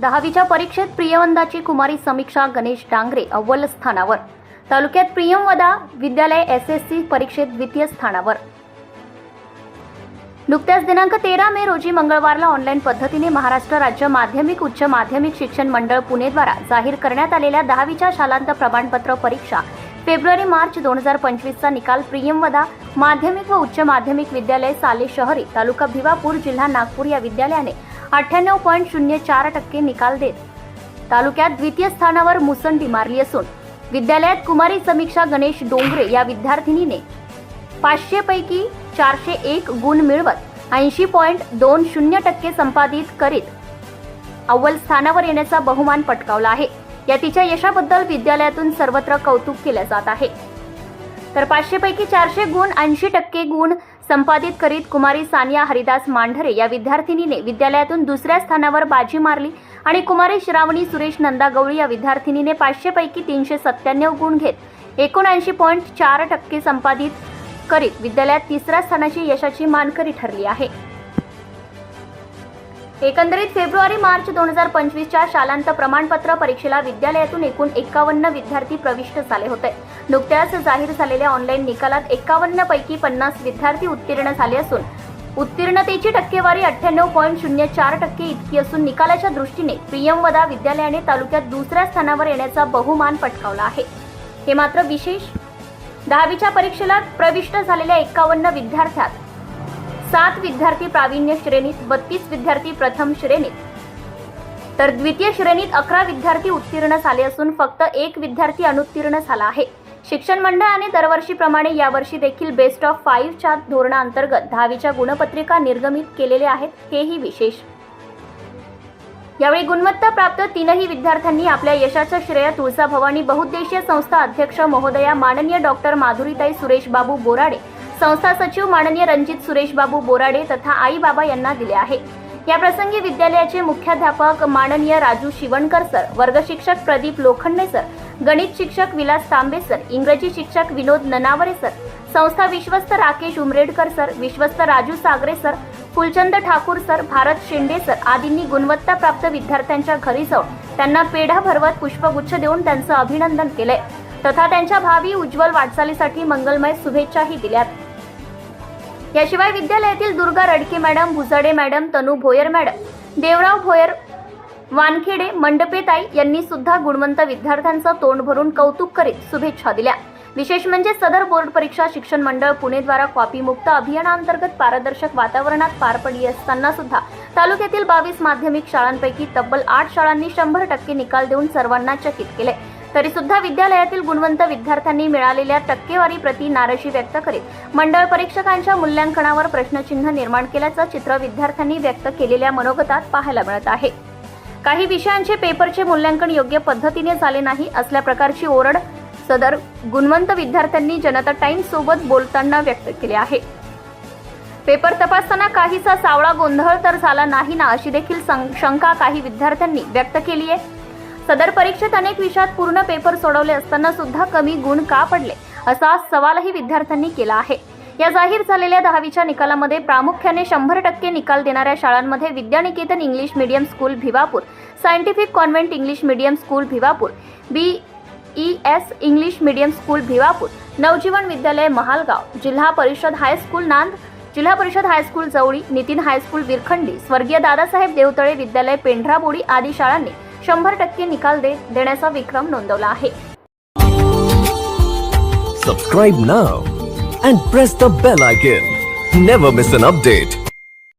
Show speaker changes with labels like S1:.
S1: दहावीच्या परीक्षेत प्रियवंदाची कुमारी समीक्षा गणेश डांगरे अव्वल स्थानावर. तालुक्यात प्रियमवदा विद्यालय एस एस सी परीक्षेत द्वितीय स्थानावर. नुकत्याच दिनांक तेरा मे रोजी मंगळवारला ऑनलाईन पद्धतीने महाराष्ट्र राज्य माध्यमिक उच्च माध्यमिक शिक्षण मंडळ पुणेद्वारा जाहीर करण्यात आलेल्या दहावीच्या शालांत प्रमाणपत्र परीक्षा फेब्रुवारी मार्च दोन हजार पंचवीसचा निकाल प्रियमवदा माध्यमिक व उच्च माध्यमिक विद्यालय साले शहरी तालुका भिवापूर जिल्हा नागपूर या विद्यालयाने अठ्ठ्याण्णव पॉईंट शून्य चार टक्के निकाल देत. तालुक्यात द्वितीय स्थानावर मुसंडी मारली असून विद्यालयात कुमारी समीक्षा गणेश डोंगरे या विद्यार्थिनीने पाचशे पैकी चारशे एक गुण मिळवत ऐंशी पॉईंट दोन शून्य टक्के संपादित करीत अव्वल स्थानावर येण्याचा बहुमान पटकावला आहे. या तिच्या यशाबद्दल विद्यालयातून सर्वत्र कौतुक केले जात आहे. तर पाचशे पैकी चारशे गुण ऐंशी टक्के गुण संपादित करीत कुमारी सानिया हरिदास मांढरे या विद्यार्थिनीने विद्यालयातून दुसऱ्या स्थानावर बाजी मारली आणि कुमारी श्रावणी सुरेश नंदागवळी या विद्यार्थिनीने पाचशेपैकी तीनशे सत्त्याण्णव गुण घेत एकोणऐंशी पॉईंट चार टक्के संपादित करीत विद्यालयात तिसऱ्या स्थानाची यशाची मानकरी ठरली आहे. एकंदरीत फेब्रुवारी मार्च दोन हजार पंचवीसच्या शालांत प्रमाणपत्र परीक्षेला विद्यालयातून एकूण एकावन्न विद्यार्थी प्रविष्ट झाले होते. नुकत्याच जाहीर झालेल्या ऑनलाईन निकालात एक्कावन्न पैकी पन्नास विद्यार्थी उत्तीर्ण झाले असून उत्तीर्णतेची टक्केवारी अठ्ठ्याण्णव पॉईंट शून्य चार टक्के इतकी असून निकालाच्या दृष्टीने प्रियमवदा विद्यालयाने तालुक्यात दुसऱ्या स्थानावर येण्याचा बहुमान पटकावला आहे. हे मात्र विशेष. दहावीच्या परीक्षेला प्रविष्ट झालेल्या एकावन्न विद्यार्थ्यात सात विद्यार्थी प्रावीण्य श्रेणीत बत्तीस विद्यार्थी प्रथम श्रेणीत. तर द्वितीय श्रेणीत अकरा विद्यार्थी उत्तीर्ण झाले असून फक्त एक विद्यार्थी अनुत्तीर्ण झाला आहे. शिक्षण मंडळाने दरवर्षीप्रमाणे यावर्षी देखील बेस्ट ऑफ फाईव्हच्या धोरणाअंतर्गत दहावीच्या गुणपत्रिका निर्गमित केलेल्या आहेत हेही विशेष. यावेळी गुणवत्ता प्राप्त तीनही विद्यार्थ्यांनी आपल्या यशाचं श्रेय तुळजाभवानी बहुउद्देशीय संस्था अध्यक्ष महोदया माननीय डॉक्टर माधुरीताई सुरेश बाबू बोराडे संस्था सचिव माननीय रणजित सुरेश बाबू बोराडे तथा आई बाबा यांना दिले आहे. या प्रसंगी विद्यालयाचे मुख्याध्यापक माननीय राजू शिवणकर सर वर्गशिक्षक प्रदीप लोखंडे सर गणित शिक्षक विलास तांबे सर इंग्रजी शिक्षक विनोद ननावरे सर संस्था विश्वस्त राकेश उमरेडकर सर विश्वस्त Raju Sagare sir Phulchand Thakur sir Bharat Shende sir आदींनी गुणवत्ता प्राप्त विद्यार्थ्यांच्या घरी जाऊन त्यांना पेढा भरवत पुष्पगुच्छ देऊन त्यांचं अभिनंदन केलंय. तथा त्यांच्या भावी उज्ज्वल वाटचालीसाठी मंगलमय शुभेच्छाही दिल्यात. याशिवाय विद्यालयातील Durga Radke madam Bhujade madam Tanu Bhoyar madam Devrao Bhoyar Wankhede मंडपेताई यांनी सुद्धा गुणवंत विद्यार्थ्यांचं तोंड भरून कौतुक करीत शुभेच्छा दिल्या. विशेष म्हणजे सदर बोर्ड परीक्षा शिक्षण मंडळ पुणेद्वारा कॉपीमुक्त अभियानांतर्गत पारदर्शक वातावरणात पार पडली असताना सुद्धा तालुक्यातील बावीस माध्यमिक शाळांपैकी तब्बल आठ शाळांनी शंभर टक्के निकाल देऊन सर्वांना चकित केले. तरी सुद्धा विद्यालयातील गुणवंत विद्यार्थ्यांनी मिळालेल्या टक्केवारी प्रती नाराजी व्यक्त करीत मंडळ परीक्षकांच्या मूल्यांकनावर प्रश्नचिन्ह निर्माण केल्याचं चित्र विद्यार्थ्यांनी व्यक्त केलेल्या मनोगतात पाहायला मिळत आहे. काही विषयांचे पेपरचे मूल्यांकन योग्य पद्धतीने झाले नाही असल्या प्रकारची ओरड सदर गुणवंत विद्यार्थ्यांनी जनता टाइम्स सोबत बोलताना व्यक्त केले आहे. पेपर तपासताना काहीसा सावळा गोंधळ तर झाला नाही ना अशी देखील सं- शंका काही विद्यार्थ्यांनी व्यक्त केली आहे. सदर परीक्षेत अनेक विषयात पूर्ण पेपर सोडवले असताना सुद्धा कमी गुण का पडले असा सवालही विद्यार्थ्यांनी केला आहे. या जाहीर झालेल्या दहावीच्या निकालामध्ये प्रामुख्याने शंभर टक्के निकाल देणाऱ्या शाळांमध्ये Vidyaniketan English medium school Bhiwapur scientific convent English medium school Bhiwapur B E S English medium school Bhiwapur Navjeevan Vidyalaya Mahalgaon Zilla Parishad high school Nand Zilla Parishad high school Jawali Nitin high school Virkhandi स्वर्गीय दादासाहेब देवतळे विद्यालय पेंढराबोडी आदी शाळांनी शंभर टक्के निकाल दे देण्याचा विक्रम नोंदवला आहे.
S2: सबस्क्राईब ना and press the bell icon never miss an update